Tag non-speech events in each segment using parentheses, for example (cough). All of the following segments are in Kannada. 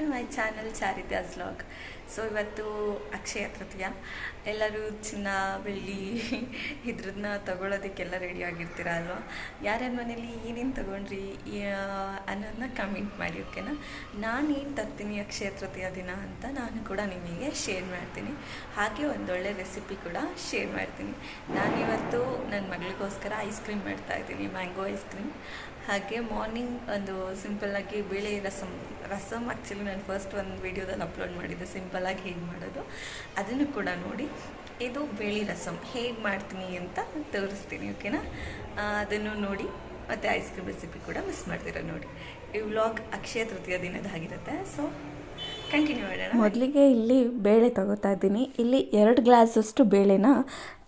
to my channel Charita's Vlog. So ಇವತ್ತು ಅಕ್ಷಯ ತೃತೀಯ. ಎಲ್ಲರೂ ಚಿನ್ನ, ಬೆಳ್ಳಿ ಇದ್ರನ್ನ ತಗೊಳ್ಳೋದಕ್ಕೆಲ್ಲ ರೆಡಿ ಆಗಿರ್ತೀರ ಅಲ್ವಾ? ಯಾರ್ಯಾರ ಮನೇಲಿ ಏನೇನು ತಗೊಂಡ್ರಿ? ಅನ್ನೋದನ್ನ ಕಮೆಂಟ್ ಮಾಡಿ ಓಕೆನಾ ನಾನು ಏನು ತರ್ತೀನಿ ಅಕ್ಷಯ ತೃತೀಯ ದಿನ ಅಂತ ನಾನು ಕೂಡ ನಿಮಗೆ ಶೇರ್ ಮಾಡ್ತೀನಿ. ಹಾಗೆ ಒಂದೊಳ್ಳೆ ರೆಸಿಪಿ ಕೂಡ ಶೇರ್ ಮಾಡ್ತೀನಿ. ನಾನಿವತ್ತು ನನ್ನ ಮಗಳಿಗೋಸ್ಕರ ಐಸ್ ಕ್ರೀಮ್ ಮಾಡ್ತಾ ಇದ್ದೀನಿ ಮ್ಯಾಂಗೋ ಐಸ್ ಕ್ರೀಮ್ ಹಾಗೆ ಮಾರ್ನಿಂಗ್ ಒಂದು ಸಿಂಪಲ್ಲಾಗಿ ಬೇಳೆ ರಸಮ್ ರಸಮ್ ಆ್ಯಕ್ಚುಲಿ ನಾನು ಫಸ್ಟ್ ಒಂದು ವೀಡಿಯೋದಲ್ಲಿ ಅಪ್ಲೋಡ್ ಮಾಡಿದ್ದೆ ಸಿಂಪಲ್ಲಾಗಿ ಹೇಗೆ ಮಾಡೋದು, ಅದನ್ನು ಕೂಡ ನೋಡಿ. ಇದು ಬೇಳೆ ರಸಮ್ ಹೇಗೆ ಮಾಡ್ತೀನಿ ಅಂತ ತೋರಿಸ್ತೀನಿ ಓಕೆನಾ ಅದನ್ನು ನೋಡಿ. ಮತ್ತು ಐಸ್ ಕ್ರೀಮ್ ರೆಸಿಪಿ ಕೂಡ ಮಿಸ್ ಮಾಡ್ತೀರ ನೋಡಿ. ಈ vlog Akshaya Tritiya ದಿನದಾಗಿರುತ್ತೆ so continue ಮಾಡೋಣ. ಮೊದಲಿಗೆ ಇಲ್ಲಿ ಬೇಳೆ ತಗೋತಾ ಇದ್ದೀನಿ. ಇಲ್ಲಿ ಎರಡು ಗ್ಲಾಸಷ್ಟು ಬೇಳೆನ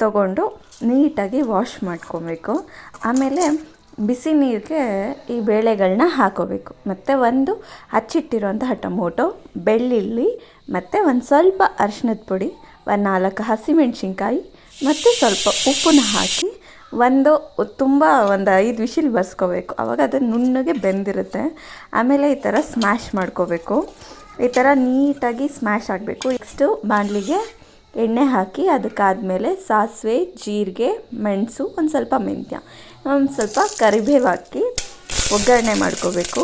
ತಗೊಂಡು ನೀಟಾಗಿ ವಾಶ್ ಮಾಡ್ಕೊಬೇಕು. ಆಮೇಲೆ ಬಿಸಿ ನೀರಿಗೆ ಈ ಬೇಳೆಗಳನ್ನ ಹಾಕೋಬೇಕು. ಮತ್ತು ಒಂದು ಹಚ್ಚಿಟ್ಟಿರುವಂತಹ ಟೊಮೊಟೊ, ಬೆಳ್ಳುಳ್ಳಿ, ಮತ್ತು ಒಂದು ಸ್ವಲ್ಪ ಅರಿಶಿನದ ಪುಡಿ, ಒಂದು ನಾಲ್ಕು ಹಸಿಮೆಣ್ಸಿನ್ಕಾಯಿ, ಮತ್ತು ಸ್ವಲ್ಪ ಉಪ್ಪನ್ನ ಹಾಕಿ ಒಂದು ತುಂಬ ಒಂದು ಐದು ವಿಶಿಲ್ ಬರ್ಸ್ಕೋಬೇಕು. ಆವಾಗ ಅದು ನುಣ್ಣಗೆ ಬೆಂದಿರುತ್ತೆ. ಆಮೇಲೆ ಈ ಥರ ಸ್ಮ್ಯಾಶ್ ಮಾಡ್ಕೋಬೇಕು. ಈ ಥರ ನೀಟಾಗಿ ಸ್ಮ್ಯಾಶ್ ಆಗಬೇಕು. ನೆಕ್ಸ್ಟು ಬಾಣಲಿಗೆ ಎಣ್ಣೆ ಹಾಕಿ ಅದಕ್ಕಾದಮೇಲೆ ಸಾಸಿವೆ, ಜೀರಿಗೆ, ಮೆಣಸು, ಒಂದು ಸ್ವಲ್ಪ ಮೆಂತ್ಯ. ಸ್ವಲ್ಪ ಕರಿಬೇವು ಹಾಕಿ ಒಗ್ಗರಣೆ ಮಾಡ್ಕೋಬೇಕು.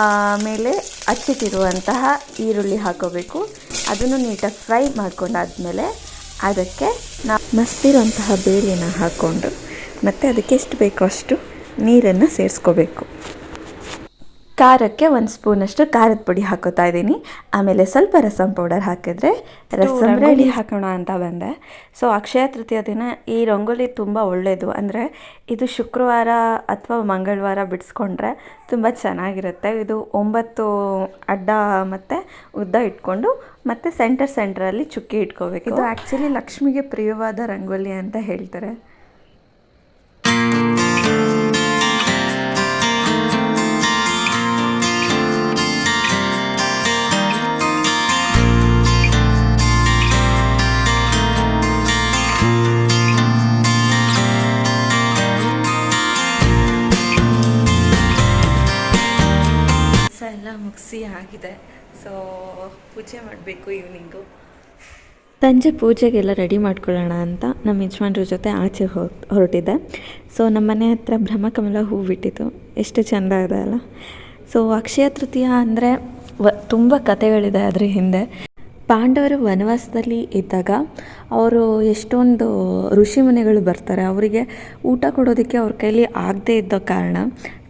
ಆಮೇಲೆ ಹಚ್ಚಿಟ್ಟಿರುವಂತಹ ಈರುಳ್ಳಿ ಹಾಕೋಬೇಕು. ಅದನ್ನು ನೀಟಾಗಿ ಫ್ರೈ ಮಾಡ್ಕೊಂಡಾದ್ಮೇಲೆ ಅದಕ್ಕೆ ನಾ ಮಸ್ತಿರುವಂತಹ ಬೇಳೆನ ಹಾಕ್ಕೊಂಡು ಮತ್ತು ಅದಕ್ಕೆ ಎಷ್ಟು ಬೇಕೋ ಅಷ್ಟು ನೀರನ್ನು ಸೇರಿಸ್ಕೋಬೇಕು. ಖಾರಕ್ಕೆ ಒಂದು ಸ್ಪೂನಷ್ಟು ಖಾರದ ಪುಡಿ ಹಾಕೋತಾ ಇದ್ದೀನಿ. ಆಮೇಲೆ ಸ್ವಲ್ಪ ರಸಂ ಪೌಡರ್ ಹಾಕಿದ್ರೆ ರಸಂ ರೆಡಿ ಹಾಕೋಣ ಅಂತ ಬಂದೆ. ಸೊ ಅಕ್ಷಯ ತೃತೀಯ ದಿನ ಈ ರಂಗೋಲಿ ತುಂಬ ಒಳ್ಳೆಯದು ಅಂದರೆ ಇದು ಶುಕ್ರವಾರ ಅಥವಾ ಮಂಗಳವಾರ ಬಿಡಿಸ್ಕೊಂಡ್ರೆ ತುಂಬ ಚೆನ್ನಾಗಿರುತ್ತೆ. ಇದು ಒಂಬತ್ತು ಅಡ್ಡ ಮತ್ತು ಉದ್ದ ಇಟ್ಕೊಂಡು ಮತ್ತು ಸೆಂಟರ್ ಸೆಂಟ್ರಲ್ಲಿ ಚುಕ್ಕಿ ಇಟ್ಕೋಬೇಕು. ಇದು ಆ್ಯಕ್ಚುಲಿ ಲಕ್ಷ್ಮಿಗೆ ಪ್ರಿಯವಾದ ರಂಗೋಲಿ ಅಂತ ಹೇಳ್ತಾರೆ. ಪೂಜೆ ಮಾಡಬೇಕು ಈವ್ನಿಂಗು ಸಂಜೆ ಪೂಜೆಗೆಲ್ಲ ರೆಡಿ ಮಾಡ್ಕೊಳ್ಳೋಣ ಅಂತ ನಮ್ಮ ಯಜಮಾನ್ರ ಜೊತೆ ಆಚೆ ಹೊ, ಹೊರಟಿದ್ದೆ. ಸೊ ನಮ್ಮ ಮನೆ ಹತ್ರ ಬ್ರಹ್ಮಕಮಲ ಹೂ ಬಿಟ್ಟಿತ್ತು. ಎಷ್ಟು ಚೆಂದ ಇದೆ ಅಲ್ಲ. ಸೊ ಅಕ್ಷಯ ತೃತೀಯ ಅಂದರೆ ವ, ತುಂಬ ಕಥೆಗಳಿದೆ ಅದ್ರ ಹಿಂದೆ. ಪಾಂಡವರು ವನವಾಸದಲ್ಲಿ ಇದ್ದಾಗ ಅವರು ಎಷ್ಟೊಂದು ಋಷಿ ಮುನಿಗಳು ಬರ್ತಾರೆ. ಅವರಿಗೆ ಊಟ ಕೊಡೋದಕ್ಕೆ ಅವ್ರ ಕೈಲಿ ಆಗದೇ ಇದ್ದ ಕಾರಣ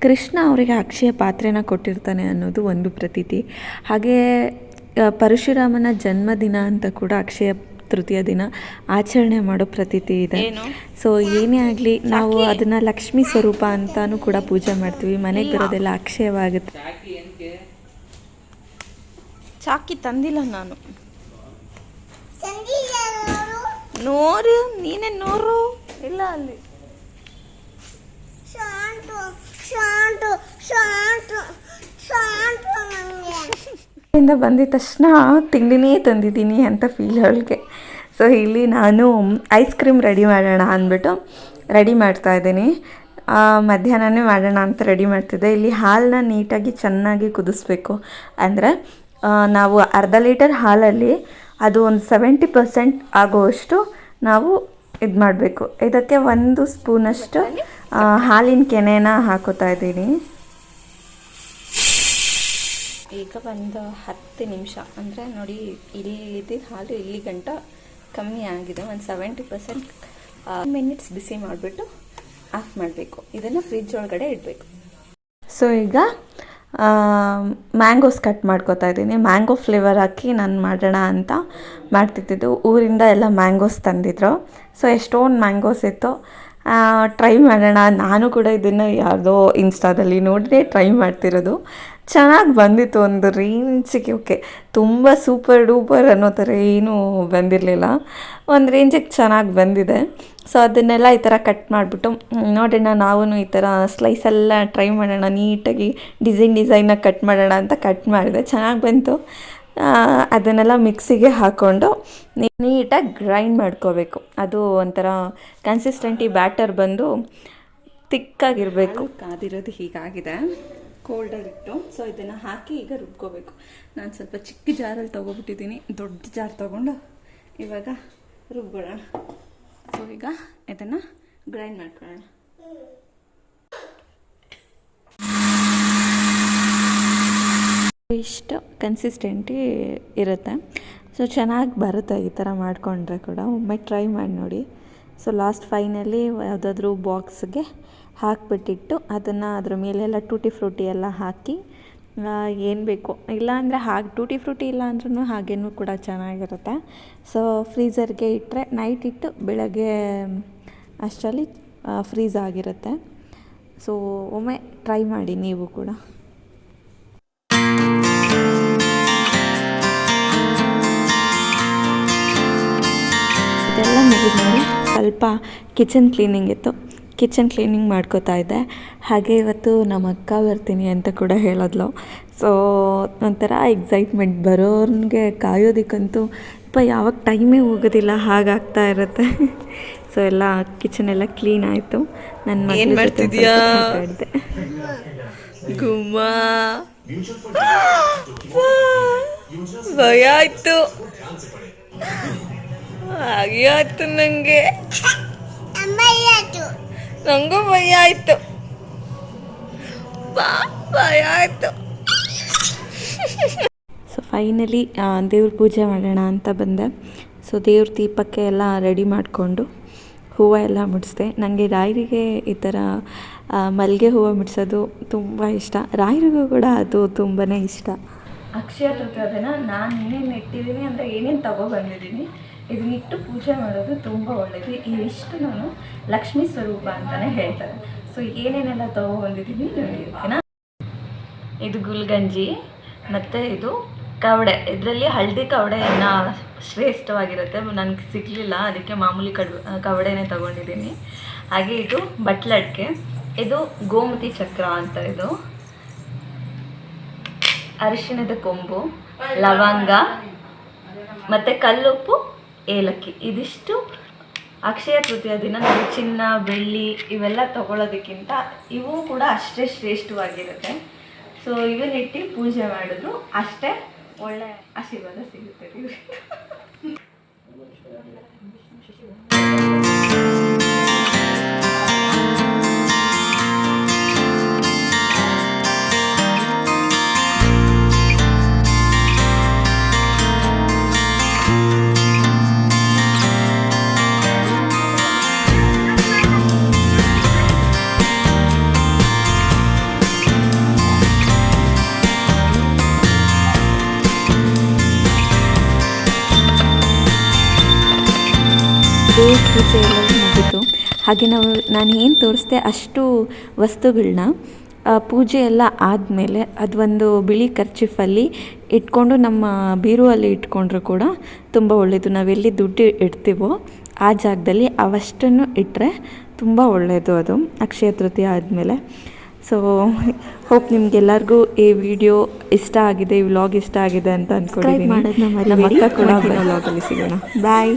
ಕೃಷ್ಣ ಅವರಿಗೆ ಅಕ್ಷಯ ಪಾತ್ರೆನ ಕೊಟ್ಟಿರ್ತಾನೆ ಅನ್ನೋದು ಒಂದು ಪ್ರತೀತಿ. ಹಾಗೇ ಪರಶುರಾಮನ ಜನ್ಮದಿನ ಅಂತ ಕೂಡ ಅಕ್ಷಯ ತೃತೀಯ ದಿನ ಆಚರಣೆ ಮಾಡೋ ಪ್ರತೀತಿ ಇದೆ. ಏನು? ಸೊ ಏನೇ ಆಗಲಿ ನಾವು ಅದನ್ನು ಲಕ್ಷ್ಮೀ ಸ್ವರೂಪ ಅಂತಾನು ಕೂಡ ಪೂಜೆ ಮಾಡ್ತೀವಿ. ಮನೆಗೆ ಬರೋದೆಲ್ಲ ಅಕ್ಷಯವಾಗುತ್ತೆ. ಚಾಕಿ ತಂದಿಲ್ಲ ನಾನು. ನೋರು ನೀನೇ ನೋರು ಇಲ್ಲ ಅಲ್ಲಿ. ಶಾಂತು ಶಾಂತು ಶಾಂತು ಶಾಂತು (laughs) ಇಂದ ಬಂದಿದ ತಕ್ಷಣ ತಿಂಡಿನೇ ತಂದಿದ್ದೀನಿ ಅಂತ ಫೀಲ್ ಅವಳಿಗೆ. ಸೊ ಇಲ್ಲಿ ನಾನು ಐಸ್ ಕ್ರೀಮ್ ರೆಡಿ ಮಾಡೋಣ ಅಂದ್ಬಿಟ್ಟು ರೆಡಿ ಮಾಡ್ತಾ ಇದ್ದೀನಿ. ಮಧ್ಯಾಹ್ನನೇ ಮಾಡೋಣ ಅಂತ ರೆಡಿ ಮಾಡ್ತಿದ್ದೆ. ಇಲ್ಲಿ ಹಾಲನ್ನ ನೀಟಾಗಿ ಚೆನ್ನಾಗಿ ಕುದಿಸ್ಬೇಕು. ಅಂದರೆ ನಾವು ಅರ್ಧ ಲೀಟರ್ ಹಾಲಲ್ಲಿ ಅದು ಒಂದು ಸೆವೆಂಟಿ ಪರ್ಸೆಂಟ್ ಆಗುವಷ್ಟು ನಾವು ಇದು ಮಾಡಬೇಕು. ಇದಕ್ಕೆ ಒಂದು ಸ್ಪೂನಷ್ಟು ಹಾಲಿನ ಕೆನೆನ ಹಾಕೋತಾ ಇದ್ದೀನಿ. ಈಗ ಒಂದು ಹತ್ತು ನಿಮಿಷ. ಅಂದರೆ ನೋಡಿ, ಇಲ್ಲಿ ಹಾಲು ಇಲ್ಲಿ ಗಂಟ ಕಮ್ಮಿ ಆಗಿದೆ. ಒಂದು ಸೆವೆಂಟಿ ಪರ್ಸೆಂಟ್ ಮಿನಿಟ್ಸ್ ಬಿಸಿ ಮಾಡಿಬಿಟ್ಟು ಆಫ್ ಮಾಡಬೇಕು. ಇದನ್ನು ಫ್ರಿಜ್ ಒಳಗಡೆ ಇಡಬೇಕು. ಸೊ ಈಗ ಮ್ಯಾಂಗೋಸ್ ಕಟ್ ಮಾಡ್ಕೊತಾ ಇದ್ದೀನಿ. ಮ್ಯಾಂಗೋ ಫ್ಲೇವರ್ ಹಾಕಿ ನಾನು ಮಾಡೋಣ ಅಂತ ಮಾಡ್ತಿದ್ದಿದ್ದು. ಊರಿಂದ ಎಲ್ಲ ಮ್ಯಾಂಗೋಸ್ ತಂದಿದ್ರು. ಸೊ ಎಷ್ಟೊಂದು ಮ್ಯಾಂಗೋಸ್ ಇತ್ತು. ಟ್ರೈ ಮಾಡೋಣ. ನಾನು ಕೂಡ ಇದನ್ನು ಯಾವುದೋ ಇನ್ಸ್ಟಾದಲ್ಲಿ ನೋಡಿದ್ರೆ ಟ್ರೈ ಮಾಡ್ತಿರೋದು. ಚೆನ್ನಾಗಿ ಬಂದಿತ್ತು ಒಂದು ರೇಂಜಿಗೆ ಓಕೆ ತುಂಬ ಸೂಪರ್ ಡೂಪರ್ ಅನ್ನೋ ಥರ ಏನೂ ಬಂದಿರಲಿಲ್ಲ. ಒಂದು ರೇಂಜಿಗೆ ಚೆನ್ನಾಗಿ ಬಂದಿದೆ. ಸೊ ಅದನ್ನೆಲ್ಲ ಈ ಥರ ಕಟ್ ಮಾಡಿಬಿಟ್ಟು ನೋಡೋಣ ನಾವು ಈ ಥರ ಸ್ಲೈಸ್ ಎಲ್ಲ ಟ್ರೈ ಮಾಡೋಣ. ನೀಟಾಗಿ ಡಿಸೈನ್ ಡಿಸೈನಾಗಿ ಕಟ್ ಮಾಡೋಣ ಅಂತ ಕಟ್ ಮಾಡಿದೆ. ಚೆನ್ನಾಗಿ ಬಂತು. ಅದನ್ನೆಲ್ಲ ಮಿಕ್ಸಿಗೆ ಹಾಕ್ಕೊಂಡು ನೀಟಾಗಿ ಗ್ರೈಂಡ್ ಮಾಡ್ಕೋಬೇಕು. ಅದು ಒಂಥರ ಕನ್ಸಿಸ್ಟೆಂಟಿ ಬ್ಯಾಟರ್ ಬಂದು ತಿಕ್ಕಾಗಿರಬೇಕು ಕಾದಿರೋದು ಹೀಗಾಗಿದೆ. ಕೋಲ್ಡರ್ ಸೊ ಇದನ್ನು ಹಾಕಿ ಈಗ ರುಬ್ಕೋಬೇಕು. ನಾನು ಸ್ವಲ್ಪ ಚಿಕ್ಕ ಜಾರಲ್ಲಿ ತೊಗೊಬಿಟ್ಟಿದ್ದೀನಿ. ದೊಡ್ಡ ಜಾರ್ ತೊಗೊಂಡು ಇವಾಗ ರುಬ್ಕೊಳ್ಳೋಣ ಸೊ ಈಗ ಇದನ್ನು ಗ್ರೈಂಡ್ ಮಾಡ್ಕೊಳ್ಳೋಣ. ಇಷ್ಟು ಕನ್ಸಿಸ್ಟೆಂಟಿ ಇರುತ್ತೆ. ಸೊ ಚೆನ್ನಾಗಿ ಬರುತ್ತೆ ಈ ಥರ ಮಾಡಿಕೊಂಡ್ರೆ ಕೂಡ. ಒಮ್ಮೆ ಟ್ರೈ ಮಾಡಿ ನೋಡಿ. ಸೊ ಲಾಸ್ಟ್ ಫೈನಲಿ ಯಾವುದಾದ್ರೂ ಬಾಕ್ಸ್ಗೆ ಹಾಕಿಬಿಟ್ಟಿಟ್ಟು ಅದನ್ನು ಅದ್ರ ಮೇಲೆಲ್ಲ ಟೂಟಿ ಫ್ರೂಟಿ ಎಲ್ಲ ಹಾಕಿ ಏನು ಬೇಕು? ಇಲ್ಲ ಅಂದರೆ ಹಾಗೆ ಟೂಟಿ ಫ್ರೂಟಿ ಇಲ್ಲ ಅಂದ್ರೂ ಹಾಗೇನೂ ಕೂಡ ಚೆನ್ನಾಗಿರುತ್ತೆ. ಸೊ ಫ್ರೀಝರ್ಗೆ ಇಟ್ಟರೆ ನೈಟ್ ಇಟ್ಟು ಬೆಳಗ್ಗೆ, ಅಷ್ಟರಲ್ಲಿ ಫ್ರೀಸ್ ಆಗಿರುತ್ತೆ. ಸೊ ಒಮ್ಮೆ ಟ್ರೈ ಮಾಡಿ ನೀವು ಕೂಡ. ಇದೆಲ್ಲ ಮುಗಿದ್ಮೇಲೆ ಸ್ವಲ್ಪ ಕಿಚನ್ ಕ್ಲೀನಿಂಗ್ ಇತ್ತು. ಕಿಚನ್ ಕ್ಲೀನಿಂಗ್ ಮಾಡ್ಕೋತಾ ಇದ್ದೆ. ಹಾಗೆ ಇವತ್ತು ನಮ್ಮ ಅಕ್ಕ ಬರ್ತೀನಿ ಅಂತ ಕೂಡ ಹೇಳಿದ್ಲು. ಸೊ ಒಂಥರ ಎಕ್ಸೈಟ್ಮೆಂಟ್ ಬರೋರ್ಗೆ ಕಾಯೋದಕ್ಕಂತೂ ಸ್ವಲ್ಪ ಯಾವಾಗ ಟೈಮೇ ಹೋಗೋದಿಲ್ಲ ಹಾಗಾಗ್ತಾ ಇರುತ್ತೆ. ಸೊ ಎಲ್ಲ ಕಿಚನ್ ಎಲ್ಲ ಕ್ಲೀನ್ ಆಯಿತು. ನನ್ನ ಏನು ಮಾಡ್ತಿದ್ಯಾ? ಗುಮ್ಮ. ಭಯ ಆಯ್ತು. ಹಾಗೆ ಆಯ್ತು ನಂಗೆ. ಅಮ್ಮ ಯಾತು ನಂಗೂ ಭಯ ಆಯಿತು ಬಾ ಭಯ ಆಯಿತು ಸೊ ಫೈನಲಿ ದೇವ್ರ ಪೂಜೆ ಮಾಡೋಣ ಅಂತ ಬಂದೆ. ಸೊ ದೇವ್ರ ದೀಪಕ್ಕೆ ಎಲ್ಲ ರೆಡಿ ಮಾಡಿಕೊಂಡು ಹೂವು ಎಲ್ಲ ಮುಡಿಸ್ದೆ. ನನಗೆ ರಾಯರಿಗೆ ಈ ಥರ ಮಲ್ಲಿಗೆ ಹೂವು ಮುಡಿಸೋದು ತುಂಬ ಇಷ್ಟ. ರಾಯರಿಗೂ ಕೂಡ ಅದು ತುಂಬಾ ಇಷ್ಟ. ಅಕ್ಷಯ ತೃತೀಯದನ್ನ ನಾನು ಏನೇನು ಇಟ್ಟಿದ್ದೀನಿ ಅಂದರೆ ಏನೇನು ತಗೊಬಂದಿದ್ದೀನಿ ಇದನ್ನಿಟ್ಟು ಪೂಜೆ ಮಾಡೋದು ತುಂಬ ಒಳ್ಳೆಯದು ಇವಿಷ್ಟು ನಾನು ಲಕ್ಷ್ಮೀ ಸ್ವರೂಪ ಅಂತಲೇ ಹೇಳ್ತಾರೆ. ಸೊ ಏನೇನೆಲ್ಲ ತಗೊಂಡಿದ್ದೀನಿ ನೋಡಿ ಇದು ಗುಲ್ಗಂಜಿ, ಮತ್ತು ಇದು ಕವಡೆ. ಇದರಲ್ಲಿ ಹಳದಿ ಕವಡೆಯನ್ನು ಶ್ರೇಷ್ಠವಾಗಿರುತ್ತೆ. ನನಗೆ ಸಿಗಲಿಲ್ಲ, ಅದಕ್ಕೆ ಮಾಮೂಲಿ ಕಡ್, ಕವಡೆನೇ ತಗೊಂಡಿದ್ದೀನಿ. ಹಾಗೆ ಇದು ಬಟ್ಲಡ್ಕೆ. ಇದು ಗೋಮತಿ ಚಕ್ರ ಅಂತ ಇದು. ಅರಿಶಿಣದ ಕೊಂಬು, ಲವಂಗ, ಮತ್ತು ಕಲ್ಲುಪ್ಪು ಏಲಕ್ಕಿ. ಇದಿಷ್ಟು ಅಕ್ಷಯ ತೃತೀಯ ದಿನ ನಾವು ಚಿನ್ನ ಬೆಳ್ಳಿ ಇವೆಲ್ಲ ತಗೊಳ್ಳೋದಕ್ಕಿಂತ ಇವು ಕೂಡ ಅಷ್ಟೇ ಶ್ರೇಷ್ಠವಾಗಿರುತ್ತೆ. ಸೊ ಇವನ್ನಿಟ್ಟು ಪೂಜೆ ಮಾಡಿದ್ರು ಅಷ್ಟೇ ಒಳ್ಳೆ ಆಶೀರ್ವಾದ ಸಿಗುತ್ತೆ. ದೇವ್ರ ಪೂಜೆ ಎಲ್ಲ ಮುಗಿತು ಹಾಗೆ ನಾವು ನಾನು ಏನು ತೋರಿಸ್ದೆ ಅಷ್ಟು ವಸ್ತುಗಳನ್ನ ಪೂಜೆ ಎಲ್ಲ ಆದಮೇಲೆ ಅದೊಂದು ಬಿಳಿ ಖರ್ಚಿಫಲ್ಲಿ ಇಟ್ಕೊಂಡು ನಮ್ಮ ಬೀರುವಲ್ಲಿ ಇಟ್ಕೊಂಡ್ರು ಕೂಡ ತುಂಬ ಒಳ್ಳೆಯದು ನಾವೆಲ್ಲಿ ದುಡ್ಡು ಇಡ್ತೀವೋ ಆ ಜಾಗದಲ್ಲಿ ಅವಷ್ಟನ್ನು ಇಟ್ಟರೆ ತುಂಬ ಒಳ್ಳೆಯದು ಅದು ಅಕ್ಷಯ ತೃತೀಯ ಆದಮೇಲೆ. ಸೊ ಹೋಪ್ ನಿಮ್ಗೆಲ್ಲರಿಗೂ ಈ ವಿಡಿಯೋ ಇಷ್ಟ ಆಗಿದೆ ಈ ವ್ಲಾಗ್ ಇಷ್ಟ ಆಗಿದೆ ಅಂತ ಅನ್ಕೊಂಡಿದ್ದೀನಿ ನಮ್ಮ ಮರಿಬೇಡಿ. ಅಕ್ಕ ಕೂಡ ವ್ಲಾಗಲ್ಲಿ ಸಿಗೋಣ. ಬಾಯ್